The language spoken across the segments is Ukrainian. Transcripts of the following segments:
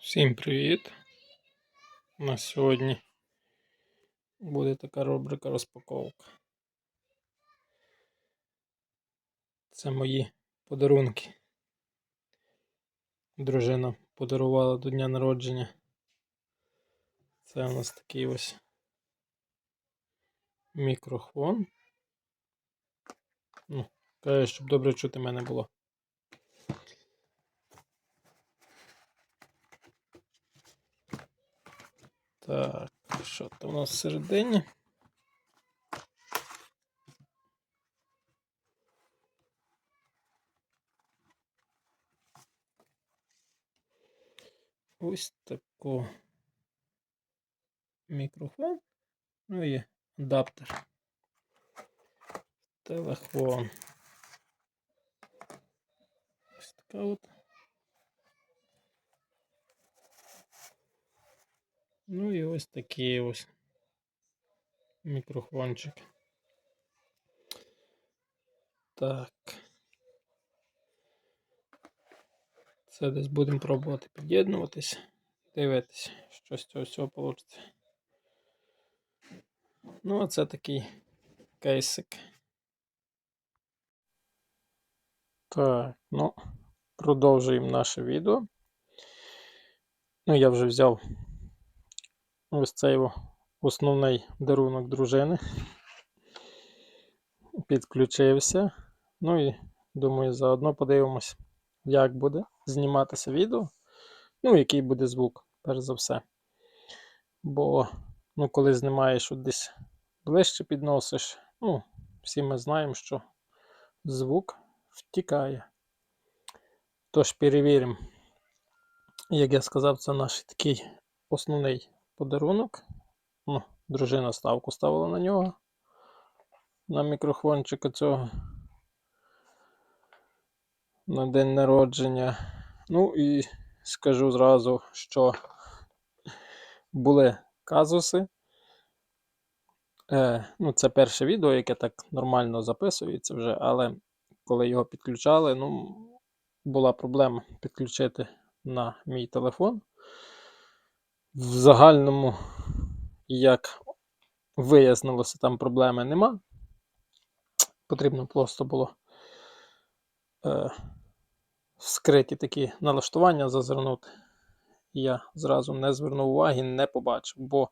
Всім привіт! У нас сьогодні буде така рубрика розпаковка. Це мої подарунки. Дружина подарувала до дня народження. Це у нас такий ось мікрофон. Ну, каже, щоб добре чути мене було. Так, що там у нас всередині? Ось тако мікрофон. Ну і адаптер. Телефон. Ось така от. Ну і ось такий ось мікрофончик. Так. Це десь будемо пробувати під'єднуватись. Дивитись, що з цього всього вийде. Ну, а це такий кейсик. Так, ну, продовжуємо наше відео. Ну, я вже взяв ось цей основний дарунок дружини. Підключився. Ну і думаю, заодно подивимось, як буде зніматися відео. Ну, який буде звук, перш за все. Бо, ну, коли знімаєш от десь ближче підносиш, ну, всі ми знаємо, що звук втікає. Тож перевіримо. Як я сказав, це наш такий основний подарунок. Ну, дружина ставку ставила на нього. На мікрофончика цього. На день народження. Ну і скажу зразу, що були казуси. Е, ну, це перше відео, яке так нормально записується вже, але коли його підключали, ну, була проблема підключити на мій телефон. В загальному, як вияснилося, там проблеми нема. Потрібно просто було е, в скриті такі налаштування зазирнути. Я зразу не звернув уваги, не побачив, бо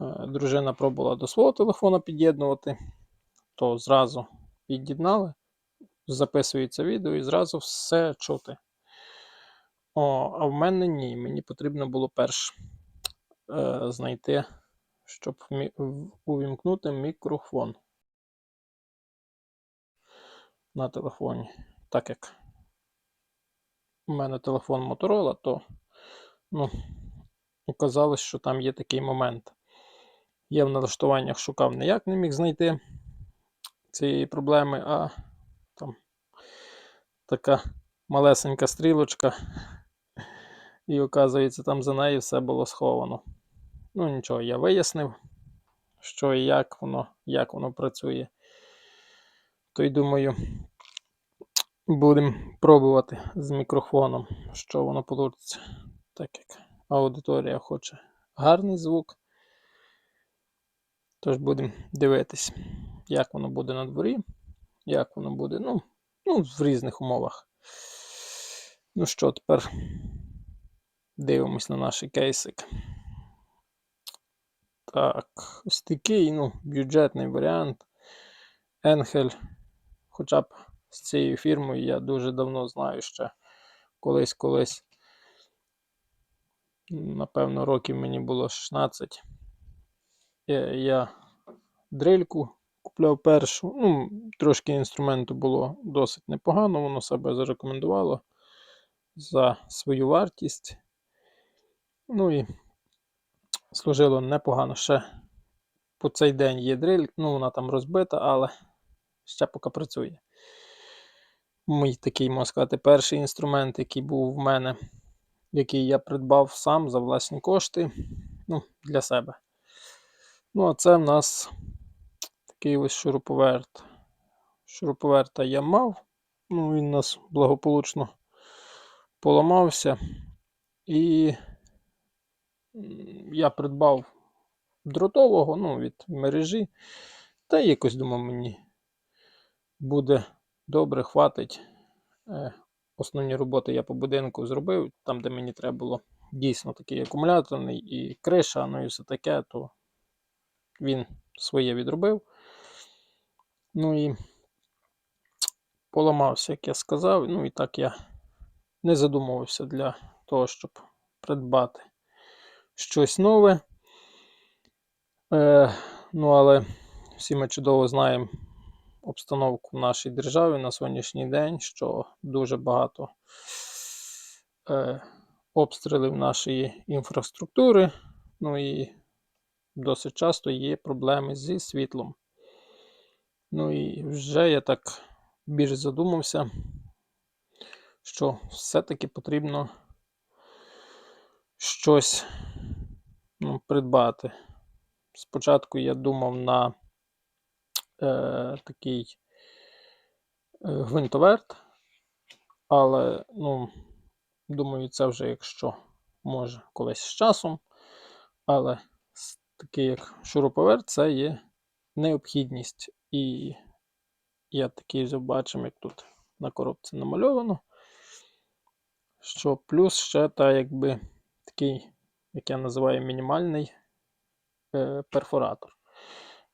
е, дружина пробувала до свого телефона під'єднувати, то зразу під'єднали, записується відео і зразу все чути. О, а в мене ні. Мені потрібно було перш е, знайти, щоб мі- увімкнути мікрофон на телефоні. Так як у мене телефон Motorola, то ну, оказалось, що там є такий момент. Я в налаштуваннях шукав ніяк не міг знайти цієї проблеми, а там така малесенька стрілочка. І оказується, там за нею все було сховано. Ну нічого, я вияснив, що і як воно, як воно працює. То й думаю, будемо пробувати з мікрофоном, що воно вийде. Так як аудиторія хоче гарний звук. Тож будемо дивитись, як воно буде на дворі, як воно буде, ну, ну, в різних умовах. Ну що, тепер дивимось на наш кейсик. Так, ось такий, ну, бюджетний варіант. Енхель, хоча б з цією фірмою я дуже давно знаю ще колись-колись. Напевно, років мені було 16. Я, я дрельку купляв першу. Ну, трошки інструменту було досить непогано, воно себе зарекомендувало за свою вартість. Ну і служило непогано ще. По цей день є дрель, ну вона там розбита, але ще поки працює. Мій такий, можна сказати, перший інструмент, який був в мене, який я придбав сам за власні кошти ну, для себе. Ну, а це в нас такий ось шуруповерт. Шуруповерта я мав, ну він у нас благополучно поламався. І я придбав дротового, ну, від мережі. Та якось думав, мені буде добре, хватить. Е, Основні роботи я по будинку зробив, там, де мені треба було дійсно такий акумуляторний і криша, ну і все таке, то він своє відробив. Ну і поламався, як я сказав. Ну і так я не задумувався для того, щоб придбати щось нове. Е, ну, але всі ми чудово знаємо обстановку в нашій державі на сьогоднішній день, що дуже багато е, обстрілів нашої інфраструктури. Ну і досить часто є проблеми зі світлом. Ну і вже я так більш задумався, що все-таки потрібно щось придбати. Спочатку я думав на е, такий е, гвинтоверт, але, ну, думаю, це вже якщо може колись з часом. Але такий як шуруповерт, це є необхідність. І я такий вже бачив, як тут на коробці намальовано. Що плюс ще та якби такий, як я називаю, мінімальний е, перфоратор.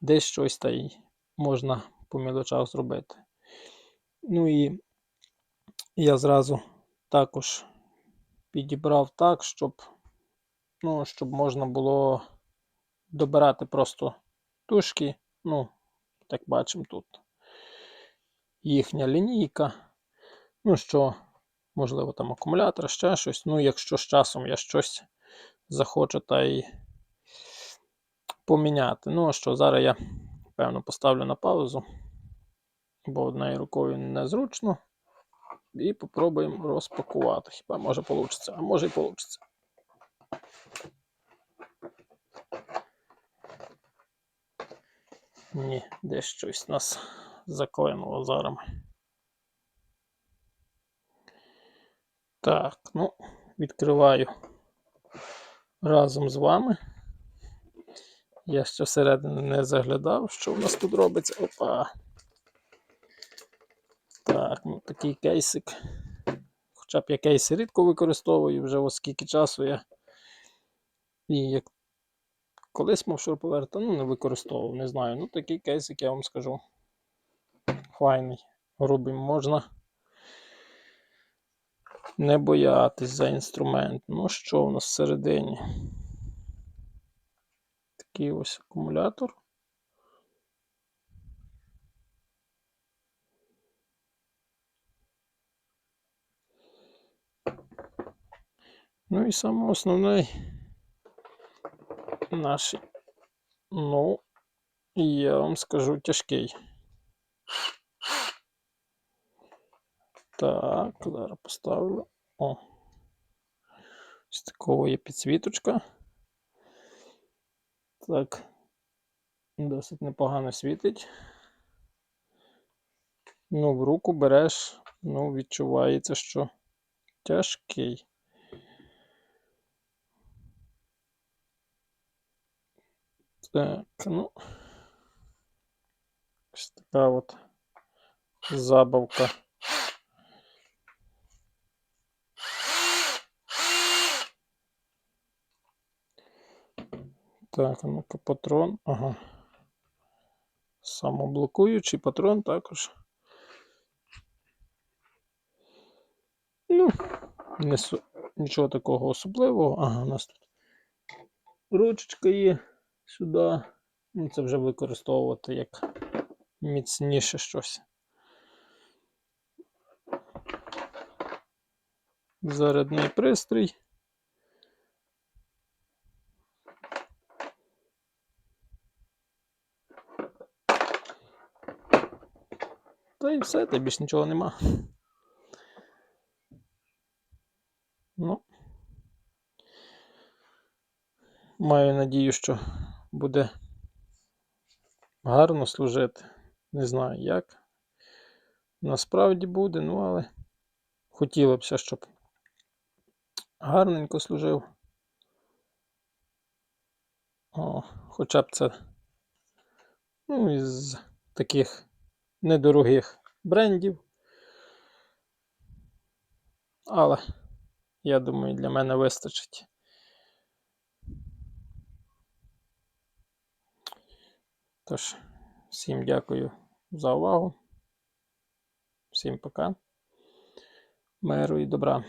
Десь щось та й можна по мілочах зробити. Ну і я зразу також підібрав так, щоб, ну, щоб можна було добирати просто тушки. Ну, так бачимо тут їхня лінійка. Ну що, можливо, там акумулятор, ще щось. Ну, якщо з часом я щось захочу та й поміняти. Ну, а що, зараз я, певно, поставлю на паузу, бо однією рукою незручно. І попробуємо розпакувати. Хіба може вийде, а може і вийде. Ні, десь щось нас заклинуло зараз. Так, ну, відкриваю разом з вами. Я ще всередину не заглядав, що в нас тут робиться. Опа. Так, ну такий кейсик. Хоча б я кейси рідко використовую, вже оскільки часу я. І як колись мав шуруповерт, та, ну не використовував, не знаю. Ну такий кейсик, я вам скажу. Файний. Грубий можна не боятись за інструмент. Ну що у нас всередині? Такий ось акумулятор. Ну і саме основний наш, ну, я вам скажу тяжкий. Так, зараз поставлю. О. Ось такого є підсвіточка. Так, досить непогано світить. Ну, в руку береш, ну, відчувається, що тяжкий. Так, ну. Ось така от забавка. Так, ну-ка патрон. Ага. Самоблокуючий патрон також. Ну, не су- нічого такого особливого. Ага, у нас тут ручечка є сюди. Ну, це вже використовувати як міцніше щось. Зарядний пристрій. Та і все, та більш нічого нема. Ну. Маю надію, що буде гарно служити. Не знаю як. Насправді буде, ну але хотілося б, щоб гарненько служив. О, хоча б це ну, із таких недорогих брендів. Але я думаю, для мене вистачить. Тож, всім дякую за увагу. Всім пока. Миру і добра.